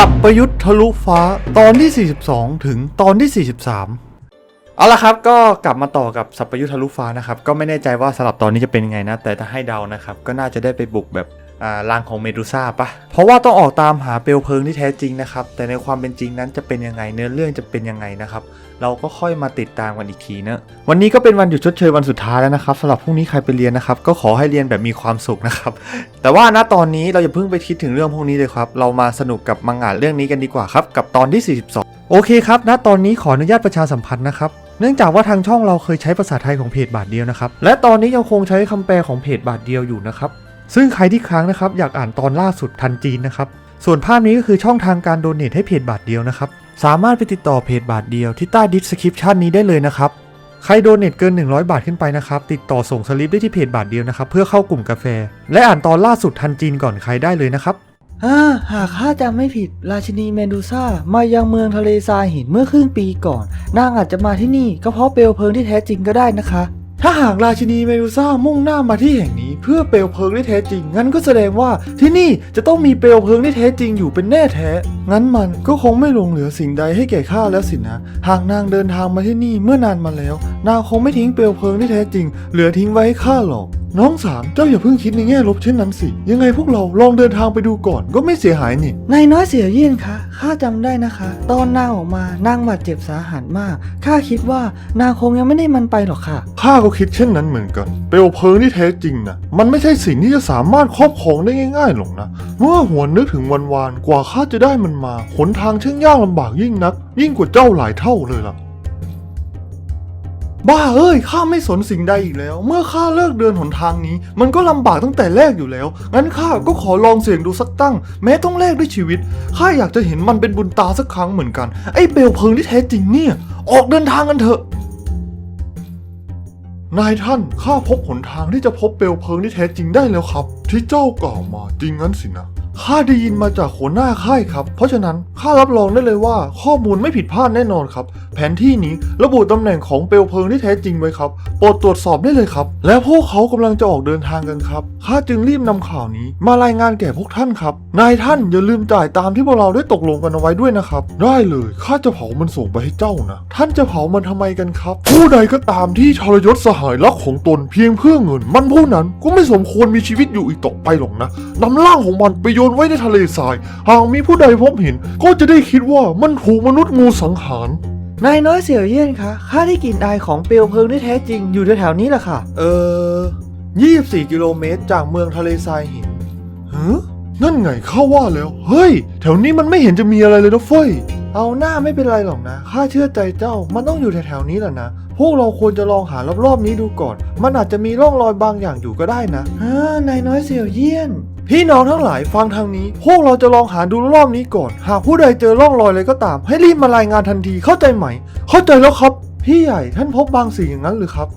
สับประยุทธ์ทะลุฟ้าตอนที่ 42 ถึงตอนที่ 43 เอาละครับก็กลับมาต่อกับสับประยุทธ์ทะลุฟ้านะครับ ก็ไม่แน่ใจว่าสลับตอนนี้จะเป็นยังไงนะ แต่ถ้าให้เดานะครับ ก็น่าจะได้ไปบุกแบบ รังของเมดูซ่าปะเพราะว่าต้องออกตามหาเปลวเพลิงที่แท้จริงนะครับ แต่ในความเป็นจริงนั้นจะเป็นยังไงเนื้อเรื่องจะเป็นยังไงนะครับ เราก็ค่อยมาติดตามกันอีกทีเนอะวันนี้ก็เป็นวันหยุดชดเชยวันสุดท้ายแล้วนะครับสำหรับพรุ่งนี้ใครไปเรียนนะครับ ก็ขอให้เรียนแบบมีความสุขนะครับ แต่ว่าณตอนนี้เราอย่าเพิ่งไปคิดถึงเรื่องพวกนี้เลยครับ เรามาสนุกกับมังงะเรื่องนี้กันดีกว่าครับ กับตอนที่ 42 โอเคครับ ณตอนนี้ขออนุญาตประชาสัมพันธ์นะครับเนื่องจากว่าทางช่องเราเคยใช้ภาษาไทยของเพจบาทเดียวนะครับ และตอนนี้ยังคงใช้คำแปลของเพจบาทเดียวอยู่นะครับ ซึ่งใครที่ค้างนะครับอยากอ่านตอนล่าสุดทันจีนนะครับ ส่วนภาพนี้ก็คือช่องทางการโดเนทให้เพจบาทเดียวนะครับ สามารถไปติดต่อเพจบาทเดียวที่ใต้ดิสคริปชันนี้ได้เลยนะครับ ใครโดเนทเกิน 100 บาทขึ้นไปนะครับ ติดต่อส่งสลิปได้ที่เพจบาทเดียวนะครับ เพื่อเข้ากลุ่มกาแฟ และอ่านตอนล่าสุดทันจีนก่อนใครได้เลยนะครับอ่าหากข้าจำไม่ผิด ราชินีเมดูซ่ามายังเมืองทะเลทรายหินเมื่อครึ่งปีก่อน นางอาจจะมาที่นี่ก็เพราะเปลวเพลิงที่แท้จริงก็ได้นะคะ ถ้าหากราชินีเมดูซ่ามุ่งหน้ามาที่แห่งนี้ เพื่อเปลวเพลิงที่แท้จริง งั้นก็แสดงว่าที่นี่จะต้องมีเปลวเพลิงที่แท้จริงอยู่เป็นแน่แท้ งั้นมันก็คงไม่หลงเหลือสิ่งใดให้แก่ข้าแล้วสินะ หากนางเดินทางมาที่นี่เมื่อนานมาแล้ว นางคงไม่ทิ้งเปลวเพลิงที่แท้จริง เหลือทิ้งไว้ให้ข้าหรอก น้องสามเจ้าอย่าเพิ่งคิดในแง่ลบเช่นนั้นสิ ยังไงพวกเราลองเดินทางไปดูก่อนก็ไม่เสียหายนี่ นายน้อยเสียเยี่ยนคะ ข้าจำได้นะคะ ตอนนางออกมานางบาดเจ็บสาหัสมาก ข้าคิดว่านางคงยังไม่ได้มันไปหรอกค่ะ ข้าก็คิดเช่นนั้นเหมือนกัน เปลวเพลิงที่แท้จริงนะมันไม่ใช่สิ่งที่จะสามารถครอบครองได้ง่ายๆหรอกนะ เมื่อหัวนนึกถึงวันวานกว่าข้าจะได้มันมาหนทางช่างยากลำบากยิ่งนัก ยิ่งกว่าเจ้าหลายเท่าเลยล่ะ บ้าเอ้ยข้าไม่สนสิ่งใดอีกแล้ว เมื่อข้าเลิกเดินหนทางนี้ มันก็ลำบากตั้งแต่แรกอยู่แล้ว งั้นข้าก็ขอลองเสี่ยงดูสักตั้ง แม้ต้องแลกด้วยชีวิตข้าอยากจะเห็นมันเป็นบุญตาสักครั้งเหมือนกัน ไอ้เปลเพลิงที่แท้จริงเนี่ย ออกเดินทางกันเถอะนายท่านข้าพบหนทางที่จะพบเปลวเพลิงที่แท้จริงได้แล้วครับ ที่เจ้ากล่าวมาจริงงั้นสินะ ข้าได้ยินมาจากหัวหน้าค่ายครับ เพราะฉะนั้นข้ารับรองได้เลยว่าข้อมูลไม่ผิดพลาดแน่นอนครับ แผนที่นี้ระบุตำแหน่งของเปลวเพลิงที่แท้จริงไว้ครับ โปรดตรวจสอบได้เลยครับ และพวกเขากำลังจะออกเดินทางกันครับ ข้าจึงรีบนำข่าวนี้ มารายงานแก่พวกท่านครับ นายท่านอย่าลืมจ่ายตามที่พวกเราได้ตกลงกันเอาไว้ด้วยนะครับ ได้เลยข้าจะเผามันส่งไปให้เจ้านะ ท่านจะเผามันทำไมกันครับ ผู้ใดก็ตามที่ทรยศสหายรักของตนเพียงเพื่อเงิน มันผู้นั้นก็ไม่สมควรมีชีวิตอยู่อีกต่อไปหรอกนะนำร่างของมันไปโยนไว้ในทะเลทราย หากมีผู้ใดพบเห็น ก็จะได้คิดว่ามันถูกมนุษย์งูสังหาร นายน้อยเสียเยี่ยนคะ ข้าได้กลิ่นอายของเปลวเพลิงที่แท้จริงอยู่แถวๆนี้แหละค่ะ เออ 24 กิโลเมตรจากเมืองทะเลทรายหินฮะนั่นไงเข้าว่าแล้ว เฮ้ย แถวนี้มันไม่เห็นจะมีอะไรเลยนะเฟ้ย เอาหน้าไม่เป็นไรหรอกนะ ข้าเชื่อใจเจ้า มันต้องอยู่แถวๆนี้แหละนะ พวกเราควรจะลองหารอบๆนี้ดูก่อน มันอาจจะมีร่องรอยบางอย่างอยู่ก็ได้นะฮ่านายน้อยเสียวเยี่ยน พี่น้องทั้งหลายฟังทางนี้ พวกเราจะลองหาดูรอบนี้ก่อน หากผู้ใดเจอร่องรอยอะไรก็ตาม ให้รีบมารายงานทันทีเข้าใจไหม เข้าใจแล้วครับ พี่ใหญ่ท่านพบบางสิ่งอย่างนั้นหรือครับ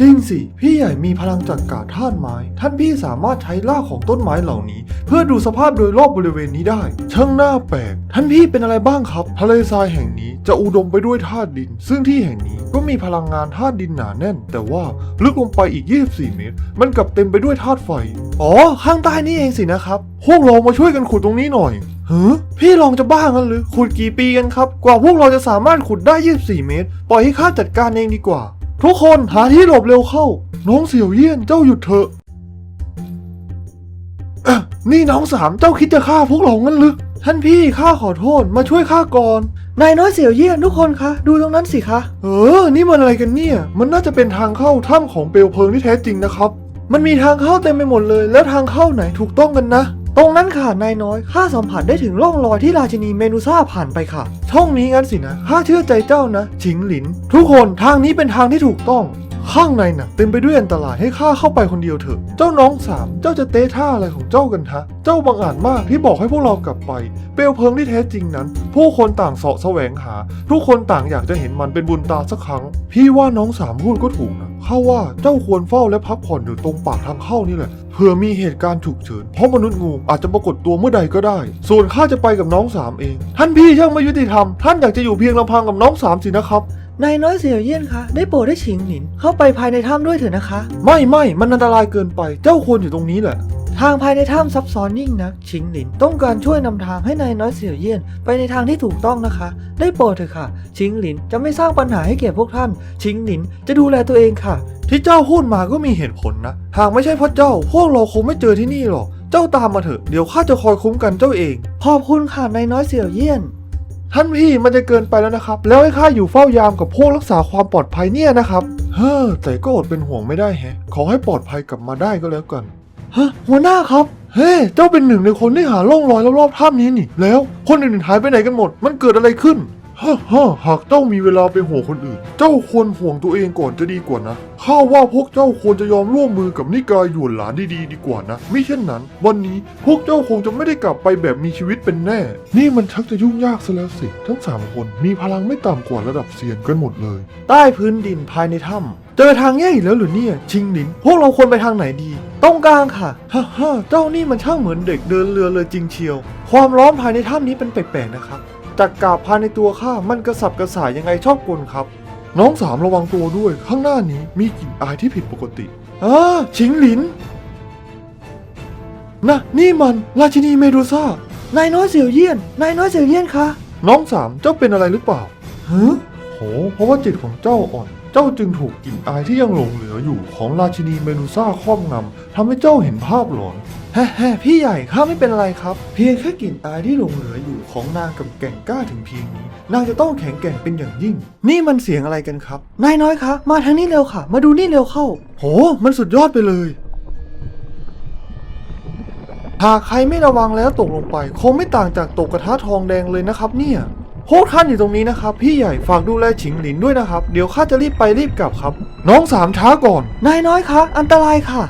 จริงสิ พี่ใหญ่มีพลังจักกาธาตุไม้ ท่านพี่สามารถใช้รากของต้นไม้เหล่านี้ พื่อดูสภาพโดยรอบบริเวณนี้ได้ ช่างน่าแปลก ท่านพี่เป็นอะไรบ้างครับ ทะเลทรายแห่งนี้จะอุดมไปด้วยธาตุดิน ซึ่งที่แห่งนี้ก็มีพลังงานธาตุดินหนาแน่น แต่ว่าลึกลงไปอีก 24 เมตร มันกลับเต็มไปด้วยธาตุไฟ อ๋อ ข้างใต้นี่เองสินะครับ พวกเรามาช่วยกันขุดตรงนี้หน่อยเฮ้พี่ลองจะบ้างั้นหรือ ขุดกี่ปีกันครับ กว่าพวกเราจะสามารถขุดได้ 24 เมตร ปล่อยให้ข้าจัดการเองดีกว่า ทุกคนหาที่หลบเร็วเข้า น้องเสี่ยวเยี่ยนเจ้าหยุดเถอะ นี่น้องสามเจ้าคิดจะฆ่าพวกเรางั้นลึกท่านพี่ข้าขอโทษมาช่วยข้าก่อน นายน้อยเสียวเยี่ยนทุกคนคะ ดูตรงนั้นสิคะ เออ นี่มันอะไรกันเนี่ย มันน่าจะเป็นทางเข้าถ้ำของเปลวเพลิงที่แท้จริงนะครับ มันมีทางเข้าเต็มไปหมดเลย แล้วทางเข้าไหนถูกต้องกันนะ ตรงนั้นค่ะนายน้อยข้าสัมผัสได้ถึงร่องรอยที่ราชินีเมนูซ่าผ่านไปค่ะ ช่องนี้งั้นสินะข้าเชื่อใจเจ้านะฉิงหลิน ทุกคนทางนี้เป็นทางที่ถูกต้อง ข้างในน่ะเต็มไปด้วยอันตรายให้ข้าเข้าไปคนเดียวเถอะ เจ้าน้องสามเจ้าจะเตะท่าอะไรของเจ้ากันฮะเจ้าบังอาจมากที่บอกให้พวกเรากลับไป เปลวเพลิงที่แท้จริงนั้น ผู้คนต่างเสาะแสวงหา ทุกคนต่างอยากจะเห็นมันเป็นบุญตาสักครั้ง พี่ว่าน้องสามพูดก็ถูกนะข้าว่าเจ้าควรเฝ้าและพักผ่อนอยู่ตรงปากทางเข้านี่แหละเผื่อมีเหตุการณ์ฉุกเฉินเพราะมนุษย์งูอาจจะปรากฏตัวเมื่อใดก็ได้ ส่วนข้าจะไปกับน้องสามเอง ท่านพี่ช่างไม่ยุติธรรม ท่านอยากจะอยู่เพียงลำพังกับน้องสามสินะครับ นายน้อยเสียวเยี่ยนคะ ได้โปรดได้ฉิงหนิน เข้าไปภายในถ้ำด้วยเถอะนะคะ ไม่ไม่มันอันตรายเกินไป เจ้าควรอยู่ตรงนี้แหละถ้าางภายในถ้ำซับซ้อนยิ่งนัก ชิงหลิน ต้องการช่วยนำทางให้นายน้อยเสี่ยวเยี่ยนไปในทางที่ถูกต้องนะคะ ได้โปรดเถอะค่ะ ชิงหลินจะไม่สร้างปัญหาให้แก่พวกท่าน ชิงหลินจะดูแลตัวเองค่ะ ที่เจ้าพูดมาก็มีเหตุผลนะ หากไม่ใช่เพราะเจ้า พวกเราคงไม่เจอที่นี่หรอก เจ้าตามมาเถอะ เดี๋ยวข้าจะคอยคุ้มกันเจ้าเอง ขอบคุณค่ะนายน้อยเสี่ยวเยี่ยน ท่านพี่มันจะเกินไปแล้วนะครับ แล้วให้ข้าอยู่เฝ้ายามกับพวกรักษาความปลอดภัยเนี่ยนะครับ เฮ้อแต่ก็อดเป็นห่วงไม่ได้แฮะ ขอให้ปลอดภัยกลับมาได้ก็แล้วกันฮะหัวหน้าครับ เฮ้เจ้าเป็นหนึ่งในคนที่หาล่องรอยรอบๆถ้ำนี้นี่ แล้วคนอื่นๆหายไปไหนกันหมด มันเกิดอะไรขึ้น ฮ่าฮ่าหากเจ้ามีเวลาไปห่วงคนอื่น เจ้าควรห่วงตัวเองก่อนจะดีกว่านะ ข้าว่าพวกเจ้าควรจะยอมร่วมมือกับนิกายหยวนหลานดีๆดีกว่านะม่เช่นนั้น วันนี้พวกเจ้าคงจะไม่ได้กลับไปแบบมีชีวิตเป็นแน่ นี่มันชักจะยุ่งยากซะแล้วสิ ทั้งสามคนมีพลังไม่ต่ำกว่าระดับเซียนกันหมดเลย ใต้พื้นดินภายในถ้ำเจอทางแยกอีกแล้วหรือเนี่ย ชิงหลิน พวกเราควรไปทางไหนดีตรงกลางค่ะฮ่าฮ่าเจ้านี่มันช่างเหมือนเด็กเดินเรือเลยจริงเชียว ความร้อนภายในถ้ำนี้เป็นแปลกๆนะครับ จากกาบภายในตัวข้ามันกระสับกระส่ายยังไงชอบกลครับ น้องสามระวังตัวด้วย ข้างหน้านี้มีกลิ่นอายที่ผิดปกติอ่าชิงหลินนะนี่มันราชินีเมดูซ่านายน้อยเสี่ยวเยี่ยนนายน้อยเสี่ยวเยี่ยนคะน้องสามเจ้าเป็นอะไรหรือเปล่าฮึโหเพราะว่าจิตของเจ้าอ่อน เจ้าจึงถูกกลิ่นอายที่ยังหลงเหลืออยู่ของราชินีเมดูซ่าครอบงำทำให้เจ้าเห็นภาพหลอนแฮ่แฮ่พี่ใหญ่ข้าไม่เป็นไรครับ เพียงแค่กลิ่นอายที่หลงเหลืออยู่ของนางกับแก่งกล้าถึงเพียงนี้ นางจะต้องแข็งแกร่งเป็นอย่างยิ่ง นี่มันเสียงอะไรกันครับ นายน้อยคะ มาทางนี้เร็วค่ะ มาดูนี่เร็วเข้า โห มันสุดยอดไปเลย หากใครไม่ระวังแล้วตกลงไป คงไม่ต่างจากตกกระทะทองแดงเลยนะครับเนี่ย พวกท่านอยู่ตรงนี้นะครับ พี่ใหญ่ฝากดูแลฉิงหลินด้วยนะครับ เดี๋ยวข้าจะรีบไปรีบกลับครับ น้องสามช้าก่อน นายน้อยคะ อันตรายค่ะ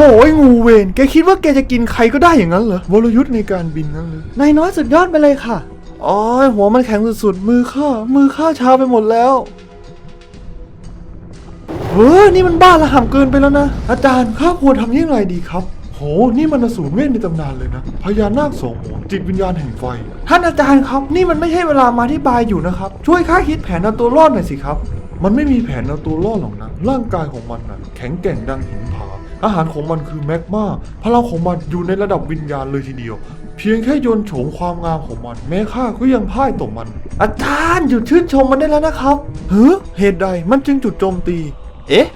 โอ้งูเวนแกคิดว่าแกจะกินใครก็ได้อย่างนั้นเหรอวรยุทธ์ในการบินนั้นเลยนายน้อยสุดยอดไปเลยค่ะอ๋อหัวมันแข็งสุดๆมือข้ามือข้าชาไปหมดแล้วเฮ้ยนี่มันบ้าระห่ำเกินไปแล้วนะ อาจารย์ข้าควรทำยังไงดีครับ โห นี่มันอสูรเวทในตำนานเลยนะ พญานาคสองหัวจิตวิญญาณแห่งไฟ ท่านอาจารย์ครับ นี่มันไม่ใช่เวลามาที่บายอยู่นะครับ ช่วยข้าคิดแผนเอาตัวรอดหน่อยสิครับ มันไม่มีแผนเอาตัวรอดหรอกนะ ร่างกายของมันน่ะ แข็งแกร่งดังหินผา อาหารของมันคือแมกมาพลังของมันอยู่ในระดับวิญญาณเลยทีเดียว เพียงแค่โยนโฉมความงามของมัน แม้ข้าก็ยังพ่ายต่อมัน อาจารย์หยุดชื่นชมมันได้แล้วนะครับเฮ้เหตุใดมันจึงจุดโจมตี เอ๊ะ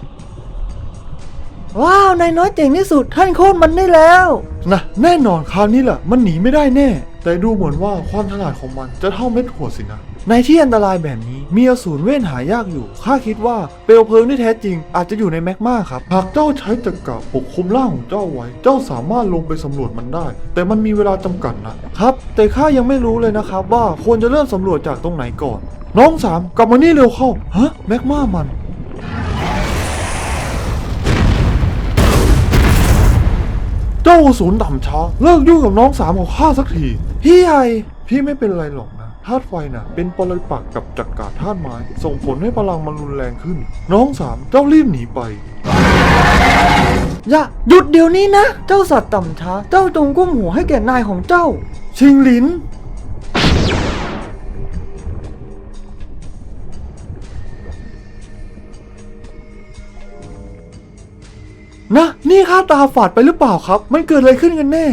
ว้าวนายน้อยเจ๋งที่สุดท่านโค่นมันได้แล้ว นะแน่นอนคราวนี้แหละมันหนีไม่ได้แน่ แต่ดูเหมือนว่าความฉลาดของมันจะเท่าเม็ดถั่วสินะ ในที่อันตรายแบบนี้มีอสูรเว้นหายากอยู่ ข้าคิดว่าเปลวเพลิงที่แท้จริง อาจจะอยู่ในแมกมาครับ หากเจ้าใช้จักระปกคลุมร่างของเจ้าไว้ เจ้าสามารถลงไปสำรวจมันได้ แต่มันมีเวลาจำกัดนะครับ แต่ข้ายังไม่รู้เลยนะครับว่าควรจะเริ่มสำรวจจากตรงไหนก่อน น้องสามกลับมานี่เร็วเข้า ฮะ แมกมามันเจ้าอสูรต่ำช้าเลิกยุ่งกับน้องสามของข้าสักที พี่ใหญ่พี่ไม่เป็นไรหรอกนะ ธาตุไฟน่ะ เป็นปรปักษ์กับจักรธาตุไม้ ส่งผลให้พลังมันรุนแรงขึ้น น้องสามเจ้ารีบหนีไป อย่าหยุดเดี๋ยวนี้นะ เจ้าสัตว์ต่ำช้า เจ้าจงก้มหัวให้แก่นายของเจ้า ชิงหลิน นะ นี่ข้าตาฝาดไปหรือเปล่าครับ มันเกิดอะไรขึ้นกันแน่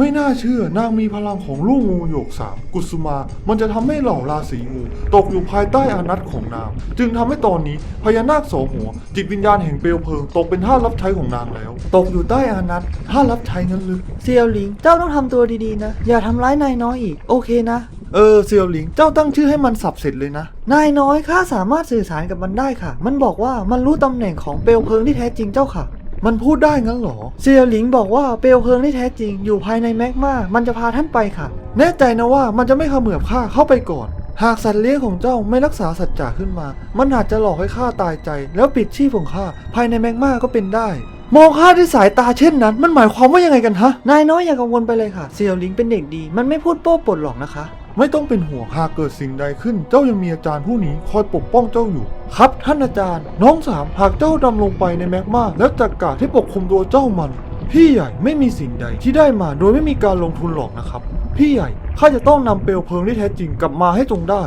ไม่น่าเชื่อนางมีพลังของลูกงูโยกสามกุสุมา มันจะทำให้เหล่าราศีงูตกอยู่ภายใต้อานัตของนาง จึงทำให้ตอนนี้พญานาคสองหัว จิตวิญญาณแห่งเปลวเพลิง ตกเป็นท่าสรับใช้ของนางแล้ว ตกอยู่ใต้อานัตท่าสรับใช้งั้นหรือเซียวหลิง เจ้าต้องทำตัวดีๆนะ อย่าทำร้ายนายน้อยอีก โอเคนะ เออเซียวหลิง เจ้าตั้งชื่อให้มันสับเสร็จเลยนะ นายน้อยข้าสามารถสื่อสารกับมันได้ค่ะ มันบอกว่ามันรู้ตำแหน่งของเปลวเพลิงที่แท้จริงเจ้าค่ะ มันพูดได้งั้นเหรอ เซียวหลิงบอกว่าเปลวเพลิงที่แท้จริงอยู่ภายในแมกมา มันจะพาท่านไปค่ะ แน่ใจนะว่ามันจะไม่เขมือบข้าเข้าไปก่อน หากสัตว์เลี้ยงของเจ้าไม่รักษาสัจจะขึ้นมา มันอาจจะหลอกให้ข้าตายใจ แล้วปิดชีพของข้าภายในแมกมาก็เป็นได้ มองข้าด้วยสายตาเช่นนั้น มันหมายความว่ายังไงกันฮะ นายน้อยอย่ากังวลไปเลยค่ะ เซียวหลิงเป็นเด็กดี มันไม่พูดโป้ปดหรอกนะคะ ไม่ต้องเป็นห่วงหากเกิดสิ่งใดขึ้น เจ้ายังมีอาจารย์ผู้นี้คอยปกป้องเจ้าอยู่ ครับท่านอาจารย์ น้องสามหากเจ้าดำลงไปในแมกมาแล้วจัดการที่ปกคลุมตัวเจ้ามัน พี่ใหญ่ไม่มีสิ่งใดที่ได้มาโดยไม่มีการลงทุนหรอกนะครับ พี่ใหญ่ข้าจะต้องนำเปลวเพลิงที่แท้จริงกลับมาให้จงได้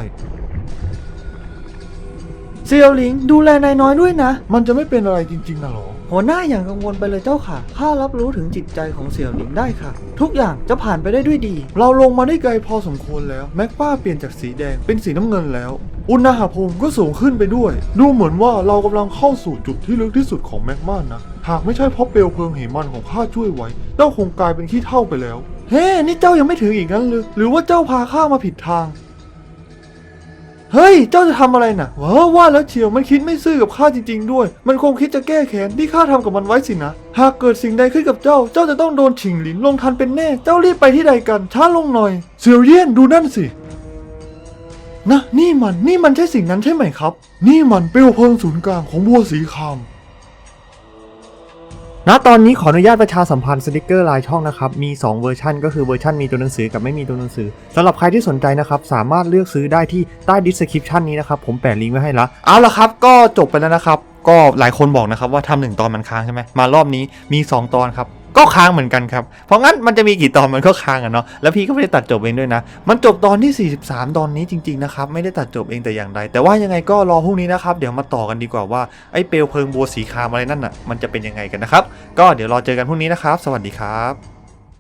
เซียวหลิงดูแลนายน้อยด้วยนะ มันจะไม่เป็นอะไรจริงๆนะหรอ หัวหน้าอย่างกังวลไปเลยเจ้าค่ะ ข้ารับรู้ถึงจิตใจของเสี่ยวหลิงได้ค่ะ ทุกอย่างจะผ่านไปได้ด้วยดี เราลงมาได้ไกลพอสมควรแล้ว แม็กป้าเปลี่ยนจากสีแดงเป็นสีน้ำเงินแล้ว อุณหภูมิก็สูงขึ้นไปด้วย ดูเหมือนว่าเรากำลังเข้าสู่จุดที่ลึกที่สุดของแม็กมานะ หากไม่ใช่เพราะเปลวเพลิงเหมันของข้าช่วยไว้ เจ้าคงกลายเป็นขี้เท่าไปแล้ว เฮ้ นี่เจ้ายังไม่ถึงอีกนั้นหรือ หรือว่าเจ้าพาข้ามาผิดทาง เฮ้ย เจ้าจะทำอะไรน่ะว้าว่าแล้วเชียวมันคิดไม่ซื่อกับข้าจริง ๆ ด้วย มันคงคิดจะแก้แค้นที่ข้าทำกับมันไว้สินะ หากเกิดสิ่งใดขึ้นกับเจ้า เจ้าจะต้องโดนฉิงหลินลงทันเป็นแน่ เจ้ารีบไปที่ใดกัน ช้าลงหน่อย เซียวเยี่ยนดูนั่นสิ นะ นี่มัน นี่มันใช่สิ่งนั้นใช่ไหมครับ นี่มันเปลวเพลิงศูนย์กลางของบัวสีคาม ณตอนนี้ขออนุญาตประชาสัมพันธ์สติกเกอร์ลายช่องนะครับ มี 2 เวอร์ชันก็คือเวอร์ชันมีตัวหนังสือกับไม่มีตัวหนังสือสำหรับใครที่สนใจนะครับ สามารถเลือกซื้อได้ที่ใต้ดิสคริปชันนี้นะครับ ผมแปะลิงก์ไว้ให้ละเอาละครับ ก็จบไปแล้วนะครับ ก็หลายคนบอกนะครับว่าทำหนึ่งตอนมันค้างใช่ไหมมารอบนี้มี 2 ตอนครับ ก็ค้างเหมือนกันครับ เพราะงั้นมันจะมีกี่ตอนมันก็ค้างอะเนาะ แล้วพี่ก็ไม่ได้ตัดจบเองด้วยนะ มันจบตอนที่ 43 ตอนนี้จริงๆนะครับ ไม่ได้ตัดจบเองแต่อย่างใด แต่ว่ายังไงก็รอพรุ่งนี้นะครับ เดี๋ยวมาต่อกันดีกว่าว่าไอ้เปลวเพลิงบัวสีคามอะไรนั่นอะ มันจะเป็นยังไงกันนะครับ ก็เดี๋ยวรอเจอกันพรุ่งนี้นะครับ สวัสดีครับ